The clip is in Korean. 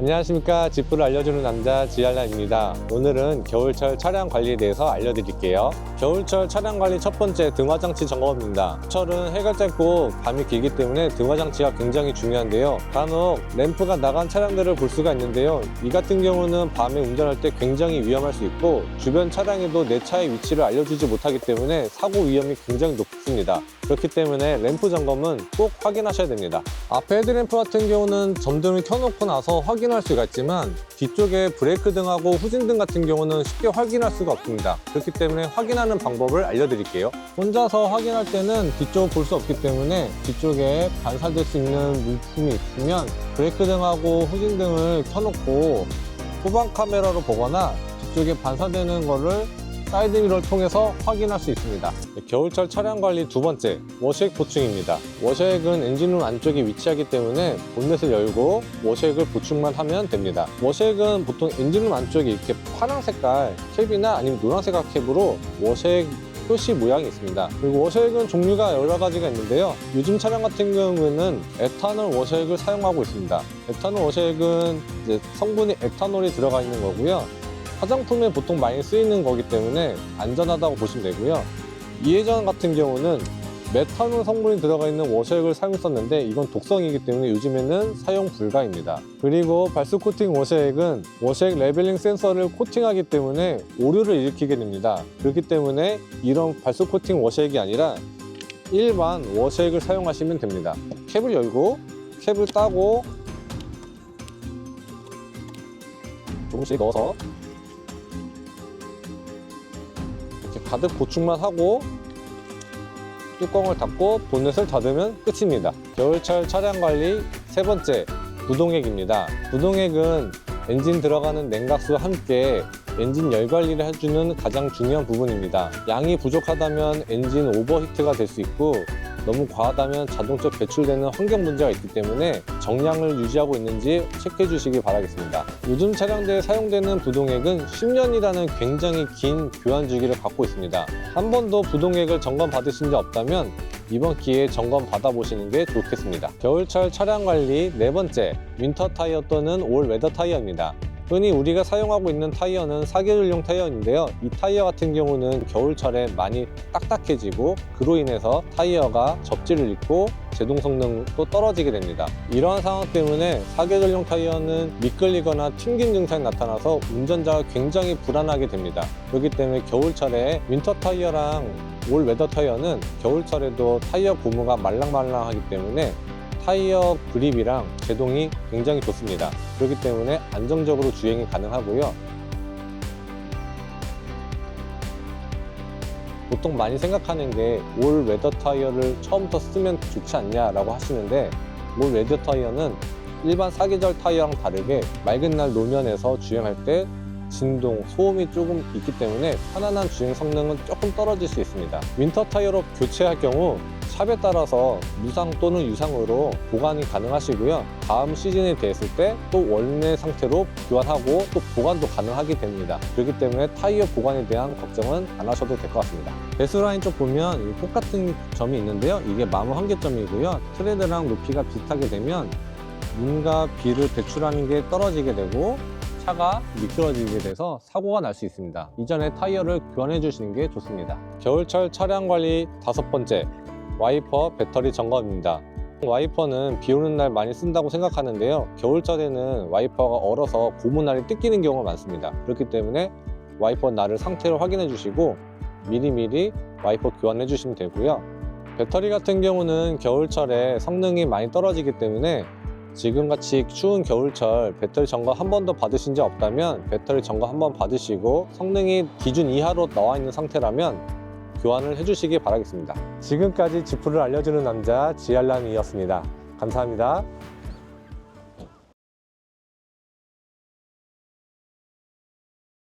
안녕하십니까. 지프를 알려주는 남자 지알라입니다. 오늘은 겨울철 차량 관리에 대해서 알려드릴게요. 겨울철 차량 관리 첫 번째 등화장치 점검입니다. 철은 해가 짧고 밤이 길기 때문에 등화장치가 굉장히 중요한데요. 간혹 램프가 나간 차량들을 볼 수가 있는데요. 이 같은 경우는 밤에 운전할 때 굉장히 위험할 수 있고 주변 차량에도 내 차의 위치를 알려주지 못하기 때문에 사고 위험이 굉장히 높습니다. 그렇기 때문에 램프 점검은 꼭 확인하셔야 됩니다. 앞에 헤드램프 같은 경우는 점등을 켜놓고 나서 확인 할 수가 있지만 뒤쪽에 브레이크 등하고 후진 등 같은 경우는 쉽게 확인할 수가 없습니다. 그렇기 때문에 확인하는 방법을 알려드릴게요. 혼자서 확인할 때는 뒤쪽을 볼수 없기 때문에 뒤쪽에 반사될 수 있는 물품이 있으면 브레이크 등하고 후진 등을 켜놓고 후방 카메라로 보거나 뒤쪽에 반사되는 거를 사이드 미러를 통해서 확인할 수 있습니다. 겨울철 차량 관리 두 번째, 워시액 보충입니다. 워시액은 엔진룸 안쪽에 위치하기 때문에 본넷을 열고 워시액을 보충만 하면 됩니다. 워시액은 보통 엔진룸 안쪽에 이렇게 파란 색깔 캡이나 아니면 노란 색깔 캡으로 워시액 표시 모양이 있습니다. 그리고 워셔액은 종류가 여러 가지가 있는데요. 요즘 차량 같은 경우에는 에탄올 워셔액을 사용하고 있습니다. 에탄올 워셔액은 성분이 에탄올이 들어가 있는 거고요. 화장품에 보통 많이 쓰이는 거기 때문에 안전하다고 보시면 되고요. 이해전 같은 경우는 메탄올 성분이 들어가 있는 워셔액을 사용했었는데 이건 독성이기 때문에 요즘에는 사용 불가입니다. 그리고 발수 코팅 워셔액은 워셔액 레벨링 센서를 코팅하기 때문에 오류를 일으키게 됩니다. 그렇기 때문에 이런 발수 코팅 워셔액이 아니라 일반 워셔액을 사용하시면 됩니다. 캡을 열고 캡을 따고 조금씩 넣어서 이렇게 가득 보충만 하고 뚜껑을 닫고 본넷을 닫으면 끝입니다. 겨울철 차량 관리 세 번째 부동액입니다. 부동액은 엔진 들어가는 냉각수와 함께 엔진 열 관리를 해주는 가장 중요한 부분입니다. 양이 부족하다면 엔진 오버히트가 될 수 있고 너무 과하다면 자동차 배출되는 환경 문제가 있기 때문에 정량을 유지하고 있는지 체크해 주시기 바라겠습니다. 요즘 차량대에 사용되는 부동액은 10년이라는 굉장히 긴 교환 주기를 갖고 있습니다. 한 번도 부동액을 점검 받으신 적 없다면 이번 기회에 점검 받아보시는 게 좋겠습니다. 겨울철 차량 관리 네 번째, 윈터 타이어 또는 올 웨더 타이어입니다. 흔히 우리가 사용하고 있는 타이어는 사계절용 타이어인데요. 이 타이어 같은 경우는 겨울철에 많이 딱딱해지고 그로 인해서 타이어가 접지를 입고 제동 성능도 떨어지게 됩니다. 이러한 상황 때문에 사계절용 타이어는 미끌리거나 튕긴 증상이 나타나서 운전자가 굉장히 불안하게 됩니다. 그렇기 때문에 겨울철에 윈터 타이어랑 올 웨더 타이어는 겨울철에도 타이어 고무가 말랑말랑하기 때문에 타이어 그립이랑 제동이 굉장히 좋습니다. 그렇기 때문에 안정적으로 주행이 가능하고요. 보통 많이 생각하는 게 올 웨더 타이어를 처음부터 쓰면 좋지 않냐라고 하시는데 올 웨더 타이어는 일반 사계절 타이어랑 다르게 맑은 날 노면에서 주행할 때 진동, 소음이 조금 있기 때문에 편안한 주행 성능은 조금 떨어질 수 있습니다. 윈터 타이어로 교체할 경우 샵에 따라서 무상 또는 유상으로 보관이 가능하시고요. 다음 시즌이 됐을 때 또 원래 상태로 교환하고 또 보관도 가능하게 됩니다. 그렇기 때문에 타이어 보관에 대한 걱정은 안 하셔도 될 것 같습니다. 배수라인 쪽 보면 이 똑같은 점이 있는데요. 이게 마모 한계점이고요. 트레드랑 높이가 비슷하게 되면 눈과 비를 배출하는 게 떨어지게 되고 차가 미끄러지게 돼서 사고가 날 수 있습니다. 이전에 타이어를 교환해 주시는 게 좋습니다. 겨울철 차량 관리 다섯 번째, 와이퍼 배터리 점검입니다. 와이퍼는 비 오는 날 많이 쓴다고 생각하는데요. 겨울철에는 와이퍼가 얼어서 고무날이 뜯기는 경우가 많습니다. 그렇기 때문에 와이퍼 날을 상태를 확인해 주시고 미리미리 와이퍼 교환해 주시면 되고요. 배터리 같은 경우는 겨울철에 성능이 많이 떨어지기 때문에 지금같이 추운 겨울철 배터리 점검 한 번도 받으신 적 없다면 배터리 점검 한 번 받으시고 성능이 기준 이하로 나와 있는 상태라면 교환을 해주시기 바라겠습니다. 지금까지 지프를 알려주는 남자 지알람이었습니다. 감사합니다.